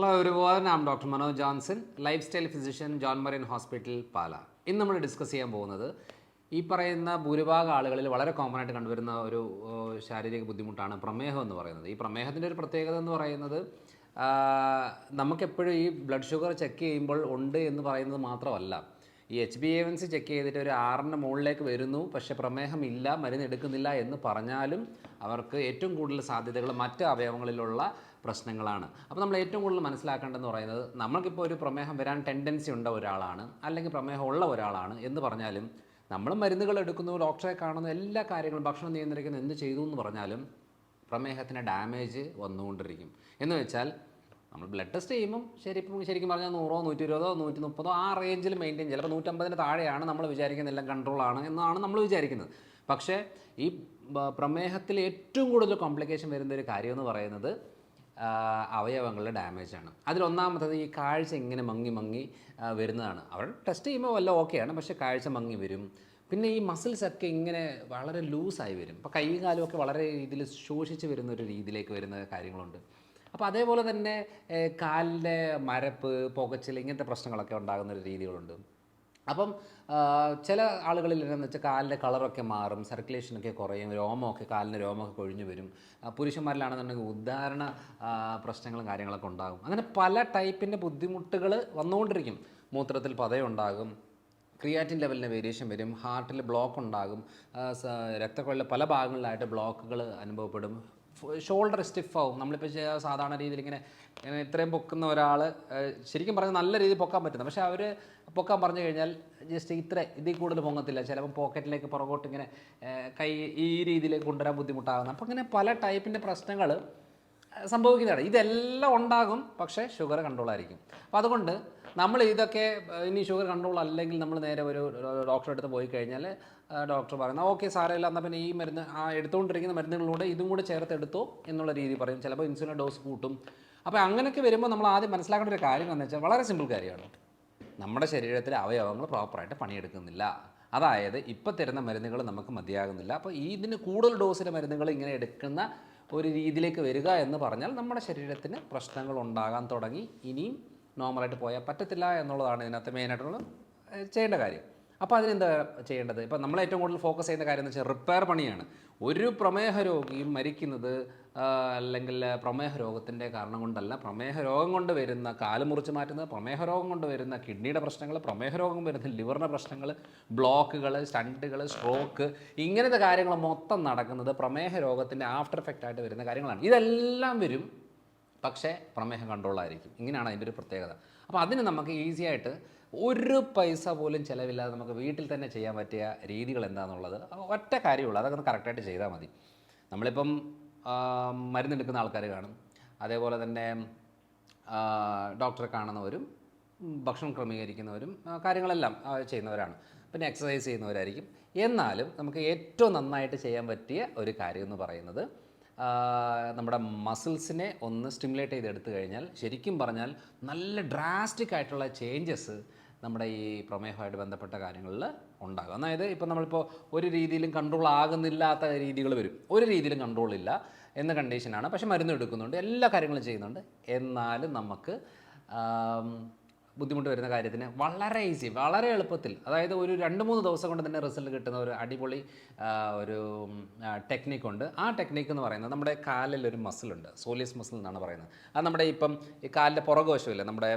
Hello everyone I'm doctor Manoj Johnson lifestyle physician John Marian hospital Pala ഇന്ന് നമ്മൾ discuss ചെയ്യാൻ പോകുന്നത് ഈ പറയുന്ന ഭൂരിഭാഗം ആളുകളിൽ വളരെ കോമൺ ആയിട്ട് കണ്ടുവരുന്ന ഒരു ശാരീരിക ബുദ്ധിമുട്ടാണ് പ്രമേഹം എന്ന് പറയുന്നത്. ഈ പ്രമേഹത്തിന്റെ ഒരു പ്രത്യേകത എന്ന് പറയുന്നത് നമുക്കെപ്പോഴും ഈ ബ്ലഡ് ഷുഗർ ചെക്ക് ചെയ്യുമ്പോൾ ഉണ്ട് എന്ന് പറയുന്നത് മാത്രമല്ല. ഈ H B A one C check ചെയ്തിട്ട് ഒരു ആറിന്റെ മുകളിലേക്ക് വരുന്നു പക്ഷേ പ്രമേഹം ഇല്ല മരുന്ന് എടുക്കുന്നില്ല എന്ന് പറഞ്ഞാലും അവർക്ക് ഏറ്റവും കൂടുതൽ സാധ്യതകൾ മറ്റ് അവയവങ്ങളിലുള്ള പ്രശ്നങ്ങളാണ്. അപ്പോൾ നമ്മൾ ഏറ്റവും കൂടുതൽ മനസ്സിലാക്കേണ്ടതെന്ന് പറയുന്നത് നമ്മൾക്കിപ്പോൾ ഒരു പ്രമേഹം വരാൻ ടെൻഡൻസി ഉണ്ട ഒരാളാണ് അല്ലെങ്കിൽ പ്രമേഹം ഉള്ള ഒരാളാണ് എന്ന് പറഞ്ഞാലും നമ്മൾ മരുന്നുകൾ എടുക്കുന്നു ഡോക്ടറെ കാണുന്നു എല്ലാ കാര്യങ്ങളും ഭക്ഷണം നിയന്ത്രിക്കുന്നു എന്ത് ചെയ്തു എന്ന് പറഞ്ഞാലും പ്രമേഹത്തിന് ഡാമേജ് വന്നുകൊണ്ടിരിക്കും. എന്ന് വെച്ചാൽ നമ്മൾ ബ്ലഡ് ടെസ്റ്റ് ചെയ്യുമ്പം ശരി ശരിക്കും പറഞ്ഞാൽ നൂറോ നൂറ്റി ഇരുപതോ നൂറ്റി മുപ്പതോ ആ റേഞ്ചിൽ മെയിന്റെയിൻ ചിലപ്പോൾ നൂറ്റമ്പതിന് താഴെയാണ് നമ്മൾ വിചാരിക്കുന്ന എല്ലാം കൺട്രോളാണ് എന്നാണ് നമ്മൾ വിചാരിക്കുന്നത്. പക്ഷേ ഈ പ്രമേഹത്തിൽ ഏറ്റവും കൂടുതൽ കോംപ്ലിക്കേഷൻ വരുന്ന ഒരു കാര്യം എന്ന് പറയുന്നത് അവയവങ്ങളുടെ ഡാമേജ് ആണ് അതിലൊന്നാമത്തത് ഈ കാഴ്ച ഇങ്ങനെ മങ്ങി മങ്ങി വരുന്നതാണ്. അവർ ടെസ്റ്റ് ചെയ്യുമ്പോൾ വല്ല ഓക്കെയാണ് പക്ഷേ കാഴ്ച മങ്ങി വരും. പിന്നെ ഈ മസിൽസ് ഒക്കെ ഇങ്ങനെ വളരെ ലൂസായി വരും. അപ്പോൾ കൈ കാലും ഒക്കെ വളരെ രീതിയിൽ ശോഷിച്ച് വരുന്ന ഒരു രീതിയിലേക്ക് വരുന്ന കാര്യങ്ങളുണ്ട്. അപ്പോൾ അതേപോലെ തന്നെ കാലിന്റെ മരപ്പ് പുകച്ചിൽ ഇങ്ങനത്തെ പ്രശ്നങ്ങളൊക്കെ ഉണ്ടാകുന്ന ഒരു രീതികളുണ്ട്. അപ്പം ചില ആളുകളിൽ എന്താണെന്ന് വെച്ചാൽ കാലിന്റെ കളറൊക്കെ മാറും സർക്കുലേഷനൊക്കെ കുറയും രോമമൊക്കെ കാലിന് രോമമൊക്കെ കൊഴിഞ്ഞു വരും. പുരുഷന്മാരിലാണെന്നുണ്ടെങ്കിൽ ഉദാഹരണ പ്രശ്നങ്ങളും കാര്യങ്ങളൊക്കെ ഉണ്ടാകും. അങ്ങനെ പല ടൈപ്പിന്റെ ബുദ്ധിമുട്ടുകൾ വന്നുകൊണ്ടിരിക്കും. മൂത്രത്തിൽ പതയുണ്ടാകും ക്രിയാറ്റിൻ ലെവലിന് വേരിയേഷൻ വരും ഹാർട്ടിൽ ബ്ലോക്ക് ഉണ്ടാകും രക്തക്കൊള്ളിലെ പല ഭാഗങ്ങളിലായിട്ട് ബ്ലോക്കുകൾ അനുഭവപ്പെടും. ഷോൾഡർ സ്റ്റിഫ് ആവും. നമ്മളിപ്പോൾ സാധാരണ രീതിയിൽ ഇങ്ങനെ ഇങ്ങനെ ഇത്രയും പൊക്കുന്ന ഒരാൾ ശരിക്കും പറഞ്ഞാൽ നല്ല രീതിയിൽ പൊക്കാൻ പറ്റുന്നത് പക്ഷേ അവർ പൊക്കാൻ പറഞ്ഞു കഴിഞ്ഞാൽ ജസ്റ്റ് ഇത്ര ഇതിൽ കൂടുതൽ പൊങ്ങത്തില്ല. ചിലപ്പോൾ പോക്കറ്റിലേക്ക് പുറകോട്ട് ഇങ്ങനെ കൈ ഈ രീതിയിലേക്ക് കൊണ്ടുവരാൻ ബുദ്ധിമുട്ടാകുന്നത് അപ്പോൾ ഇങ്ങനെ പല ടൈപ്പിന്റെ പ്രശ്നങ്ങൾ സംഭവിക്കുന്നതാണ് ഇതെല്ലാം ഉണ്ടാകും പക്ഷേ ഷുഗർ കൺട്രോൾ ആയിരിക്കും. അപ്പോൾ അതുകൊണ്ട് നമ്മൾ ഇതൊക്കെ ഇനി ഷുഗർ കൺട്രോൾ അല്ലെങ്കിൽ നമ്മൾ നേരെ ഒരു ഡോക്ടറെ അടുത്ത് പോയി കഴിഞ്ഞാൽ ഡോക്ടർ പറയുന്നത് ഓക്കെ സാരമില്ല എന്നാൽ പിന്നെ ഈ മരുന്ന് ആ എടുത്തുകൊണ്ടിരിക്കുന്ന മരുന്നുകളിലൂടെ ഇതും കൂടെ ചേർത്ത് എന്നുള്ള രീതി പറയും. ചിലപ്പോൾ ഇൻസുലിൻ ഡോസ് കൂട്ടും. അപ്പോൾ അങ്ങനെയൊക്കെ വരുമ്പോൾ നമ്മൾ ആദ്യം മനസ്സിലാക്കേണ്ട ഒരു കാര്യം എന്ന് വെച്ചാൽ വളരെ സിമ്പിൾ കാര്യമാണ്. നമ്മുടെ ശരീരത്തിലെ അവയവങ്ങൾ പ്രോപ്പറായിട്ട് പണിയെടുക്കുന്നില്ല. അതായത് ഇപ്പോൾ തരുന്ന മരുന്നുകൾ നമുക്ക് മതിയാകുന്നില്ല. അപ്പോൾ ഇതിന് കൂടുതൽ ഡോസിലെ മരുന്നുകൾ ഇങ്ങനെ എടുക്കുന്ന ഒരു രീതിയിലേക്ക് വരിക എന്ന് പറഞ്ഞാൽ നമ്മുടെ ശരീരത്തിന് പ്രശ്നങ്ങൾ ഉണ്ടാകാൻ തുടങ്ങി. ഇനിയും നോർമലായിട്ട് പോയാൽ പറ്റത്തില്ല എന്നുള്ളതാണ് ഇതിനകത്ത് മെയിനായിട്ടുള്ള ചെയ്യേണ്ട കാര്യം. അപ്പോൾ അതിനെന്താ ചെയ്യേണ്ടത്? ഇപ്പം നമ്മൾ ഏറ്റവും കൂടുതൽ ഫോക്കസ് ചെയ്യുന്ന കാര്യം എന്ന് വെച്ചാൽ റിപ്പയർ പണിയാണ്. ഒരു പ്രമേഹ രോഗിയും മരിക്കുന്നത് അല്ലെങ്കിൽ പ്രമേഹ രോഗത്തിന്റെ കാരണം കൊണ്ടല്ല. പ്രമേഹ രോഗം കൊണ്ട് വരുന്ന കാൽ മുറിച്ച് മാറ്റുന്നത് പ്രമേഹ രോഗം കൊണ്ട് വരുന്ന കിഡ്നിയുടെ പ്രശ്നങ്ങൾ പ്രമേഹ രോഗം വരുന്ന ലിവറിന്റെ പ്രശ്നങ്ങൾ ബ്ലോക്കുകൾ സ്റ്റണ്ടുകൾ സ്ട്രോക്ക് ഇങ്ങനത്തെ കാര്യങ്ങൾ മൊത്തം നടക്കുന്നത് പ്രമേഹ രോഗത്തിന്റെ ആഫ്റ്റർ എഫക്റ്റ് ആയിട്ട് വരുന്ന കാര്യങ്ങളാണ്. ഇതെല്ലാം വരും പക്ഷേ പ്രമേഹം കൺട്രോളായിരിക്കും ഇങ്ങനെയാണ് അതിന്റെ ഒരു പ്രത്യേകത. അപ്പോൾ അതിന് നമുക്ക് ഈസി ആയിട്ട് ഒരു പൈസ പോലും ചിലവില്ലാതെ നമുക്ക് വീട്ടിൽ തന്നെ ചെയ്യാൻ പറ്റിയ രീതികൾ എന്താണെന്നുള്ളത് ഒറ്റ കാര്യമുള്ളൂ. അതൊക്കെ കറക്റ്റായിട്ട് ചെയ്താൽ മതി. നമ്മളിപ്പം മരുന്നെടുക്കുന്ന ആൾക്കാർ കാണും. അതേപോലെ തന്നെ ഡോക്ടറെ കാണുന്നവരും ഭക്ഷണം ക്രമീകരിക്കുന്നവരും കാര്യങ്ങളെല്ലാം ചെയ്യുന്നവരാണ്. പിന്നെ എക്സസൈസ് ചെയ്യുന്നവരായിരിക്കും. എന്നാലും നമുക്ക് ഏറ്റവും നന്നായിട്ട് ചെയ്യാൻ പറ്റിയ ഒരു കാര്യം എന്ന് പറയുന്നത് നമ്മുടെ മസിൽസിനെ ഒന്ന് സ്റ്റിമുലേറ്റ് ചെയ്തെടുത്തു കഴിഞ്ഞാൽ ശരിക്കും പറഞ്ഞാൽ നല്ല ഡ്രാസ്റ്റിക് ആയിട്ടുള്ള ചേഞ്ചസ് നമ്മുടെ ഈ പ്രമേഹമായിട്ട് ബന്ധപ്പെട്ട കാര്യങ്ങളിൽ ഉണ്ടാകും. അതായത് ഇപ്പോൾ നമ്മളിപ്പോൾ ഒരു രീതിയിലും കൺട്രോൾ ആകുന്നില്ലാത്ത രീതികൾ വരും. ഒരു രീതിയിലും കൺട്രോൾ ഇല്ല എന്ന കണ്ടീഷനാണ് പക്ഷെ മരുന്ന് എടുക്കുന്നുണ്ട് എല്ലാ കാര്യങ്ങളും ചെയ്യുന്നുണ്ട്. എന്നാലും നമുക്ക് ബുദ്ധിമുട്ട് വരുന്ന കാര്യത്തിന് വളരെ ഈസി വളരെ എളുപ്പത്തിൽ. അതായത് ഒരു രണ്ട് മൂന്ന് ദിവസം കൊണ്ട് തന്നെ റിസൾട്ട് കിട്ടുന്ന ഒരു അടിപൊളി ഒരു ടെക്നിക്ക് ഉണ്ട്. ആ ടെക്നിക്ക് എന്ന് പറയുന്നത് നമ്മുടെ കാലിൽ ഒരു മസിലുണ്ട് സോലിയസ് മസിൽ എന്നാണ് പറയുന്നത്. അത് നമ്മുടെ ഇപ്പം ഈ കാലിന്റെ പുറകോശമില്ല നമ്മുടെ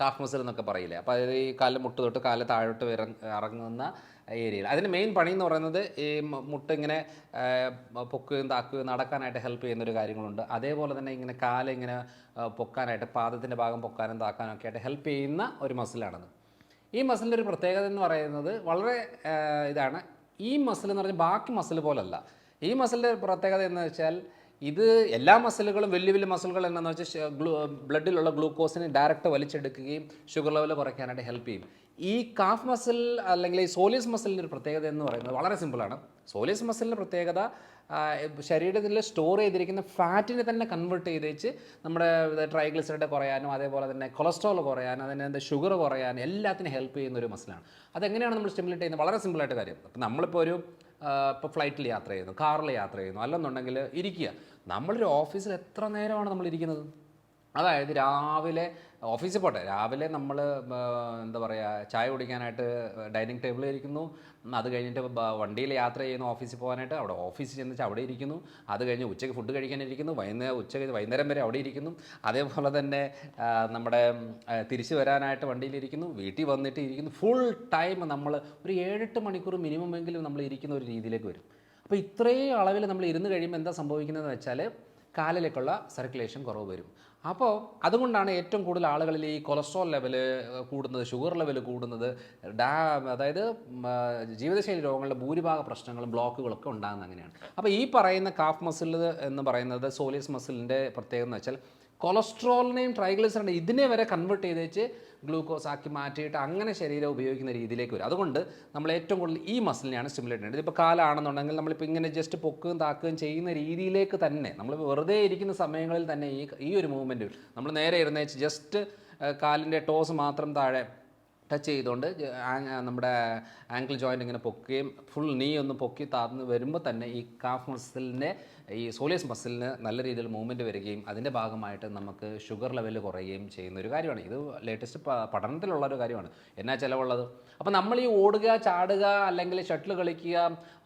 കാഫ് മസിൽ എന്നൊക്കെ പറയില്ലേ. അപ്പോൾ അത് ഈ കാലിൽ മുട്ട് തൊട്ട് കാൽ താഴോട്ട് ഇറ ഇറങ്ങുന്ന ഏരിയയിൽ. അതിന്റെ മെയിൻ പണി എന്ന് പറയുന്നത് ഈ മുട്ട ഇങ്ങനെ പൊക്കുകയും താക്കുകയും നടക്കാനായിട്ട് ഹെൽപ്പ് ചെയ്യുന്ന ഒരു കാര്യങ്ങളുണ്ട്. അതേപോലെ തന്നെ ഇങ്ങനെ കാലിങ്ങനെ പൊക്കാനായിട്ട് പാദത്തിന്റെ ഭാഗം പൊക്കാനും താക്കാനും ഒക്കെ ആയിട്ട് ഹെൽപ്പ് ചെയ്യുന്ന ഒരു മസിലാണത് ഈ മസിലിന്റെ ഒരു പ്രത്യേകത എന്ന് പറയുന്നത് വളരെ ഇതാണ്. ഈ മസിൽ എന്ന് പറഞ്ഞാൽ ബാക്കി മസിൽ പോലല്ല. ഈ മസിലിന്റെ പ്രത്യേകത എന്ന് വെച്ചാൽ ഇത് എല്ലാ മസിലുകളും വലിയ വലിയ മസിലുകൾ എന്താണെന്ന് വെച്ചാൽ ഗ്ലൂ ബ്ലഡിലുള്ള ഗ്ലൂക്കോസിനെ ഡയറക്റ്റ് വലിച്ചെടുക്കുകയും ഷുഗർ ലെവൽ കുറയ്ക്കാനായിട്ട് ഹെൽപ്പ് ചെയ്യും. ഈ കാഫ് മസിൽ അല്ലെങ്കിൽ ഈ സോലിയസ് മസിലിന്റെ ഒരു പ്രത്യേകത എന്ന് പറയുന്നത് വളരെ സിമ്പിളാണ്. സോലിയസ് മസിലിന്റെ പ്രത്യേകത ശരീരത്തിൽ സ്റ്റോർ ചെയ്തിരിക്കുന്ന ഫാറ്റിനെ തന്നെ കൺവേർട്ട് ചെയ്ത് വെച്ച് നമ്മുടെ ട്രൈഗ്ലിസൈഡ് കുറയാനും അതേപോലെ തന്നെ കൊളസ്ട്രോൾ കുറയാനും എന്താ ഷുഗർ കുറയാനും എല്ലാത്തിനും ഹെൽപ്പ് ചെയ്യുന്ന ഒരു മസിലാണ്. അതെങ്ങനെയാണ് നമ്മൾ സ്റ്റിമുലേറ്റ് ചെയ്യുന്നത്? വളരെ സിമ്പിളായിട്ട് കാര്യം. അപ്പം നമ്മളിപ്പോൾ ഒരു ഇപ്പോൾ ഫ്ലൈറ്റിൽ യാത്ര ചെയ്യുന്നു കാറിൽ യാത്ര ചെയ്യുന്നു അല്ലെന്നുണ്ടെങ്കിൽ ഇരിക്കുക. നമ്മളൊരു ഓഫീസിൽ എത്ര നേരമാണ് നമ്മൾ ഇരിക്കുന്നത്? അതായത് രാവിലെ ഓഫീസിൽ പോട്ടെ. രാവിലെ നമ്മൾ എന്താ പറയുക ചായ കുടിക്കാനായിട്ട് ഡൈനിങ് ടേബിളിൽ ഇരിക്കുന്നു. അത് കഴിഞ്ഞിട്ട് വണ്ടിയിൽ യാത്ര ചെയ്യുന്നു ഓഫീസിൽ പോകാനായിട്ട് അവിടെ ഓഫീസിൽ ചെന്നിട്ട് അവിടെ ഇരിക്കുന്നു. അത് കഴിഞ്ഞ് ഉച്ചയ്ക്ക് ഫുഡ് കഴിക്കാനിരിക്കുന്നു. വൈകുന്നേരം ഉച്ചയ്ക്ക് വൈകുന്നേരം വരെ അവിടെ ഇരിക്കുന്നു. അതേപോലെ തന്നെ നമ്മുടെ തിരിച്ചു വരാനായിട്ട് വണ്ടിയിലിരിക്കുന്നു വീട്ടിൽ വന്നിട്ട് ഇരിക്കുന്നു. ഫുൾ ടൈം നമ്മൾ ഒരു ഏഴെട്ട് മണിക്കൂർ മിനിമം എങ്കിലും നമ്മൾ ഇരിക്കുന്ന ഒരു രീതിയിലേക്ക് വരും. അപ്പോൾ ഇത്രയും അളവിൽ നമ്മൾ ഇരുന്ന് കഴിയുമ്പോൾ എന്താ സംഭവിക്കുന്നതെന്ന് വെച്ചാൽ കാലിലേക്കുള്ള സർക്കുലേഷൻ കുറവ് വരും. അപ്പോൾ അതുകൊണ്ടാണ് ഏറ്റവും കൂടുതൽ ആളുകളിൽ ഈ കൊളസ്ട്രോൾ ലെവൽ കൂടുന്നത് ഷുഗർ ലെവൽ കൂടുന്നത് ഡാ അതായത് ജീവിതശൈലി രോഗങ്ങളുടെ ഭൂരിഭാഗ പ്രശ്നങ്ങളും ബ്ലോക്കുകളൊക്കെ ഉണ്ടാകുന്ന അങ്ങനെയാണ്. അപ്പോൾ ഈ പറയുന്ന കാഫ് മസിൽ എന്ന് പറയുന്നത് സോലിയസ് മസിലിന്റെ പ്രത്യേകത എന്ന് വെച്ചാൽ കൊളസ്ട്രോളിനെയും ട്രൈഗ്ലിസറിനെയും ഇതിനെ വരെ കൺവേർട്ട് ചെയ്ത് വെച്ച് ഗ്ലൂക്കോസ് ആക്കി മാറ്റിയിട്ട് അങ്ങനെ ശരീരം ഉപയോഗിക്കുന്ന രീതിയിലേക്ക് വരും. അതുകൊണ്ട് നമ്മൾ ഏറ്റവും കൂടുതൽ ഈ മസിലിനെയാണ് സ്റ്റിമുലേറ്റ് ചെയ്യുന്നത് ഇപ്പോൾ കാലാണെന്നുണ്ടെങ്കിൽ നമ്മളിപ്പോൾ ഇങ്ങനെ ജസ്റ്റ് പൊക്കുകയും താക്കുകയും ചെയ്യുന്ന രീതിയിലേക്ക് തന്നെ നമ്മൾ വെറുതെ ഇരിക്കുന്ന സമയങ്ങളിൽ തന്നെ ഈ ഈ ഒരു മൂവ്മെന്റ് നമ്മൾ നേരെ ഇരുന്നേച്ച് ജസ്റ്റ് കാലിന്റെ ടോസ് മാത്രം താഴെ ടച്ച് ചെയ്തുകൊണ്ട് നമ്മുടെ ആങ്കിൾ ജോയിന്റ് ഇങ്ങനെ പൊക്കുകയും ഫുൾ നീ ഒന്ന് പൊക്കി താഴ്ന്ന് വരുമ്പോൾ തന്നെ ഈ കാഫ് മസിലിന്റെ ഈ സോലിയസ് മസിലിന് നല്ല രീതിയിൽ മൂവ്മെന്റ് വരികയും അതിന്റെ ഭാഗമായിട്ട് നമുക്ക് ഷുഗർ ലെവൽ കുറയുകയും ചെയ്യുന്ന ഒരു കാര്യമാണ്. ഇത് ലേറ്റസ്റ്റ് പഠനത്തിലുള്ള ഒരു കാര്യമാണ്. എന്നാ ചിലവുള്ളത്? അപ്പോൾ നമ്മൾ ഈ ഓടുക ചാടുക അല്ലെങ്കിൽ ഷട്ടിൽ കളിക്കുക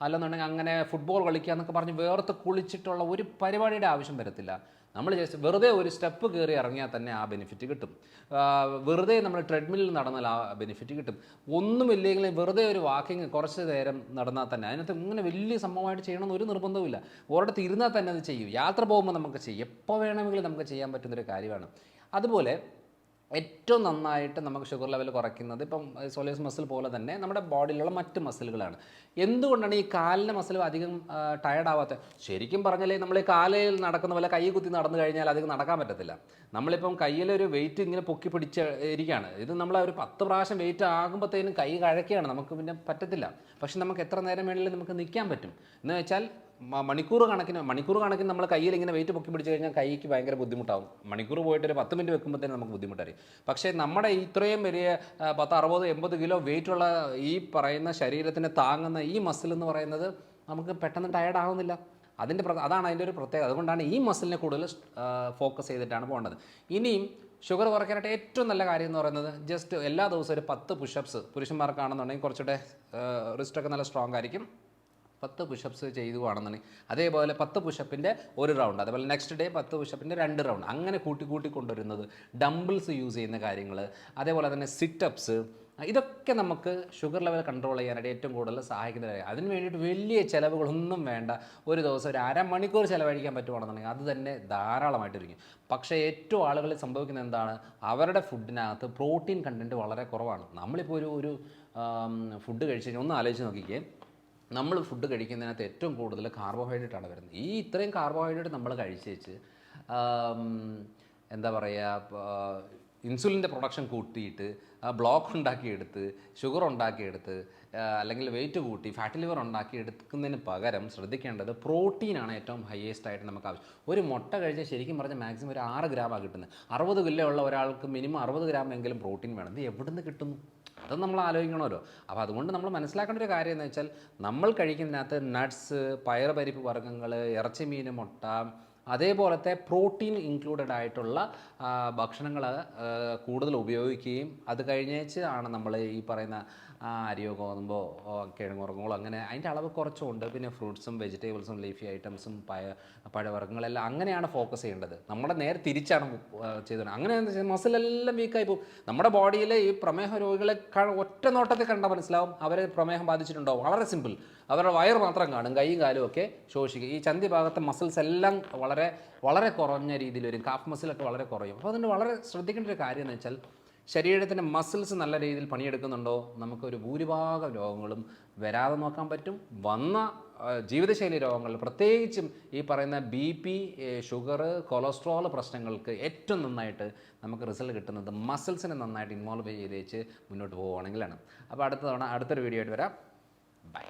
അല്ലെന്നുണ്ടെങ്കിൽ അങ്ങനെ ഫുട്ബോൾ കളിക്കുക എന്നൊക്കെ പറഞ്ഞ് വേർത്ത് കുളിച്ചിട്ടുള്ള ഒരു പരിപാടിയുടെ ആവശ്യം വരത്തില്ല. നമ്മൾ ജസ്റ്റ് വെറുതെ ഒരു സ്റ്റെപ്പ് കയറി ഇറങ്ങിയാൽ തന്നെ ആ ബെനിഫിറ്റ് കിട്ടും. വെറുതെ നമ്മൾ ട്രെഡ്മില്ലിൽ നടന്നാൽ ആ ബെനിഫിറ്റ് കിട്ടും. ഒന്നുമില്ലെങ്കിലും വെറുതെ ഒരു വാക്കിങ് കുറച്ച് നേരം നടന്നാൽ തന്നെ അതിനകത്ത് ഇങ്ങനെ വലിയ സംഭവമായിട്ട് ചെയ്യണമെന്ന് ഒരു നിർബന്ധവുമില്ല. ഒരിടത്ത് ഇരുന്നാൽ തന്നെ അത് ചെയ്യും. യാത്ര പോകുമ്പോൾ നമുക്ക് ചെയ്യും. എപ്പോൾ വേണമെങ്കിലും നമുക്ക് ചെയ്യാൻ പറ്റുന്നൊരു കാര്യമാണ്. അതുപോലെ ഏറ്റവും നന്നായിട്ട് നമുക്ക് ഷുഗർ ലെവൽ കുറയ്ക്കുന്നത് ഇപ്പം സോലിയസ് മസിൽ പോലെ തന്നെ നമ്മുടെ ബോഡിയിലുള്ള മറ്റ് മസിലുകളാണ്. എന്തുകൊണ്ടാണ് ഈ കാലിന്റെ മസിൽ അധികം ടയർഡ് ആവാത്തത് ശരിക്കും പറഞ്ഞാൽ നമ്മൾ കാലിൽ നടക്കുന്ന പോലെ കൈ കുത്തി നടന്നു കഴിഞ്ഞാൽ അധികം നടക്കാൻ പറ്റത്തില്ല. നമ്മളിപ്പം കയ്യിലൊരു വെയിറ്റ് ഇങ്ങനെ പൊക്കി പിടിച്ച് ഇരിക്കുകയാണ്. ഇത് നമ്മൾ ഒരു പത്ത് പ്രാവശ്യം വെയിറ്റ് ആകുമ്പോഴത്തേനും കൈ കഴക്കുകയാണ്. നമുക്ക് പിന്നെ പറ്റത്തില്ല. പക്ഷെ നമുക്ക് എത്ര നേരം വേണമെങ്കിലും നമുക്ക് നിൽക്കാൻ പറ്റും. എന്ന് വെച്ചാൽ മണിക്കൂർ കണക്കിന് മണിക്കൂർ കണക്കിന് നമ്മൾ കയ്യിൽ ഇങ്ങനെ വെയിറ്റ് പൊക്കി പിടിച്ച് കഴിഞ്ഞാൽ കൈക്ക് ഭയങ്കര ബുദ്ധിമുട്ടാവും. മണിക്കൂർ പോയിട്ട് ഒരു പത്ത് മിനിറ്റ് വെക്കുമ്പോൾ തന്നെ നമുക്ക് ബുദ്ധിമുട്ടായി പക്ഷേ നമ്മുടെ ഇത്രയും വലിയ പത്ത് അറുപത് എൺപത് കിലോ വെയിറ്റുള്ള ഈ പറയുന്ന ശരീരത്തിന് താങ്ങുന്ന ഈ മസിൽ എന്ന് പറയുന്നത് നമുക്ക് പെട്ടെന്ന് ടയർഡ് ആവുന്നില്ല. അതിന്റെ അതാണ് അതിന്റെ ഒരു പ്രത്യേകത. അതുകൊണ്ടാണ് ഈ മസിലിനെ കൂടുതൽ ഫോക്കസ് ചെയ്തിട്ടാണ് പോകേണ്ടത്. ഇനിയും ഷുഗർ കുറയ്ക്കാനായിട്ട് ഏറ്റവും നല്ല കാര്യം എന്ന് പറയുന്നത് ജസ്റ്റ് എല്ലാ ദിവസവും ഒരു പത്ത് പുഷപ്സ് പുരുഷന്മാർക്കാണെന്നുണ്ടെങ്കിൽ കുറച്ചുകൂടെ റിസ്റ്റൊക്കെ നല്ല സ്ട്രോങ് ആയിരിക്കും. പത്ത് പുഷപ്സ് ചെയ്തുവാണെന്നുണ്ടെങ്കിൽ അതേപോലെ പത്ത് പുഷപ്പിന്റെ ഒരു റൗണ്ട് അതേപോലെ നെക്സ്റ്റ് ഡേ പത്ത് പുഷപ്പിന്റെ രണ്ട് റൗണ്ട് അങ്ങനെ കൂട്ടി കൂട്ടി കൊണ്ടുവരുന്നത് ഡംബിൾസ് യൂസ് ചെയ്യുന്ന കാര്യങ്ങൾ അതേപോലെ തന്നെ സിറ്റപ്സ് ഇതൊക്കെ നമുക്ക് ഷുഗർ ലെവൽ കൺട്രോൾ ചെയ്യാനായിട്ട് ഏറ്റവും കൂടുതൽ സഹായിക്കുന്ന കാര്യം. അതിന് വേണ്ടിയിട്ട് വലിയ ചിലവുകളൊന്നും വേണ്ട. ഒരു ദിവസം ഒരു അരമണിക്കൂർ ചിലവഴിക്കാൻ പറ്റുവാണെന്നുണ്ടെങ്കിൽ അത് തന്നെ ധാരാളമായിട്ടിരിക്കും പക്ഷേ ഏറ്റവും ആളുകളിൽ സംഭവിക്കുന്നത് എന്താണ്? അവരുടെ ഫുഡിനകത്ത് പ്രോട്ടീൻ കണ്ടന്റ് വളരെ കുറവാണ്. നമ്മളിപ്പോൾ ഒരു ഒരു ഫുഡ് കഴിച്ച് കഴിഞ്ഞാൽ ഒന്ന് ആലോചിച്ച് നോക്കിക്കേ. നമ്മൾ ഫുഡ് കഴിക്കുന്നതിനകത്ത് ഏറ്റവും കൂടുതൽ കാർബോഹൈഡ്രേറ്റ് ആണ് വരുന്നത്. ഈ ഇത്രയും കാർബോഹൈഡ്രേറ്റ് നമ്മൾ കഴിച്ചേച്ച് എന്താ പറയുക ഇൻസുലിന്റെ പ്രൊഡക്ഷൻ കൂട്ടിയിട്ട് ബ്ലോക്ക് ഉണ്ടാക്കിയെടുത്ത് ഷുഗർ ഉണ്ടാക്കിയെടുത്ത് അല്ലെങ്കിൽ വെയിറ്റ് കൂട്ടി ഫാറ്റ് ലിവർ ഉണ്ടാക്കി എടുക്കുന്നതിന് പകരം ശ്രദ്ധിക്കേണ്ടത് പ്രോട്ടീനാണ് ഏറ്റവും ഹയസ്റ്റ് ആയിട്ട് നമുക്ക് ആവശ്യം. ഒരു മുട്ട കഴിച്ചാൽ ശരിക്കും പറഞ്ഞാൽ മാക്സിമം ഒരു ആറ് ഗ്രാമാണ് കിട്ടുന്നത്. അറുപത് കിലോ ഉള്ള ഒരാൾക്ക് മിനിമം അറുപത് ഗ്രാം എങ്കിലും പ്രോട്ടീൻ വേണം. ഇത് എവിടെ നിന്ന് കിട്ടുന്നു? അത് നമ്മൾ ആലോചിക്കണമല്ലോ. അപ്പോൾ അതുകൊണ്ട് നമ്മൾ മനസ്സിലാക്കേണ്ട ഒരു കാര്യം എന്ന് വെച്ചാൽ നമ്മൾ കഴിക്കുന്നതിനകത്ത് നട്ട്സ് പയറുപരിപ്പ് വർഗങ്ങൾ ഇറച്ചി മീൻ മുട്ട അതേപോലത്തെ പ്രോട്ടീൻ ഇൻക്ലൂഡഡ് ആയിട്ടുള്ള ഭക്ഷണങ്ങൾ കൂടുതൽ ഉപയോഗിക്കുകയും അത് കഴിഞ്ഞേച്ച് ആണ് നമ്മൾ ഈ പറയുന്ന അരിയോ ഗോതമ്പോ കിഴങ്ങുറങ്ങോ അങ്ങനെ അതിന്റെ അളവ് കുറച്ചുണ്ട്. പിന്നെ ഫ്രൂട്ട്സും വെജിറ്റബിൾസും ലീഫി ഐറ്റംസും പഴ പഴവർഗങ്ങളെല്ലാം അങ്ങനെയാണ് ഫോക്കസ് ചെയ്യേണ്ടത്. നമ്മുടെ നേരെ തിരിച്ചാണ് ചെയ്തത്. അങ്ങനെ മസിലെല്ലാം വീക്കായി പോകും. നമ്മുടെ ബോഡിയിലെ ഈ പ്രമേഹ രോഗികളെ ഒറ്റ നോട്ടത്തിൽ കണ്ടാൽ മനസ്സിലാവും. അവരെ പ്രമേഹം ബാധിച്ചിട്ടുണ്ടോ വളരെ സിമ്പിൾ അവരുടെ വയർ മാത്രം കാണും കൈയും കാലും ഒക്കെ ശോഷിക്കും. ഈ ചന്തി ഭാഗത്തെ മസിൽസ് എല്ലാം വളരെ വളരെ കുറഞ്ഞ രീതിയിൽ വരും. കാഫ് മസിലൊക്കെ വളരെ കുറയും. അപ്പോൾ അതിന്റെ വളരെ ശ്രദ്ധിക്കേണ്ട ഒരു കാര്യം എന്ന് വെച്ചാൽ ശരീരത്തിന്റെ മസിൽസ് നല്ല രീതിയിൽ പണിയെടുക്കുന്നുണ്ടോ? നമുക്കൊരു ഭൂരിഭാഗം രോഗങ്ങളും വരാതെ നോക്കാൻ പറ്റും. വന്ന ജീവിതശൈലി രോഗങ്ങൾ പ്രത്യേകിച്ചും ഈ പറയുന്ന ബി പി ഷുഗർ കൊളസ്ട്രോൾ പ്രശ്നങ്ങൾക്ക് ഏറ്റവും നന്നായിട്ട് നമുക്ക് റിസൾട്ട് കിട്ടുന്നത് മസിൽസിനെ നന്നായിട്ട് ഇൻവോൾവ് ചെയ്തേച്ച് മുന്നോട്ട് പോവുകയാണെങ്കിലാണ്. അപ്പോൾ അടുത്ത തവണ അടുത്തൊരു വീഡിയോ ആയിട്ട് വരാം. ബൈ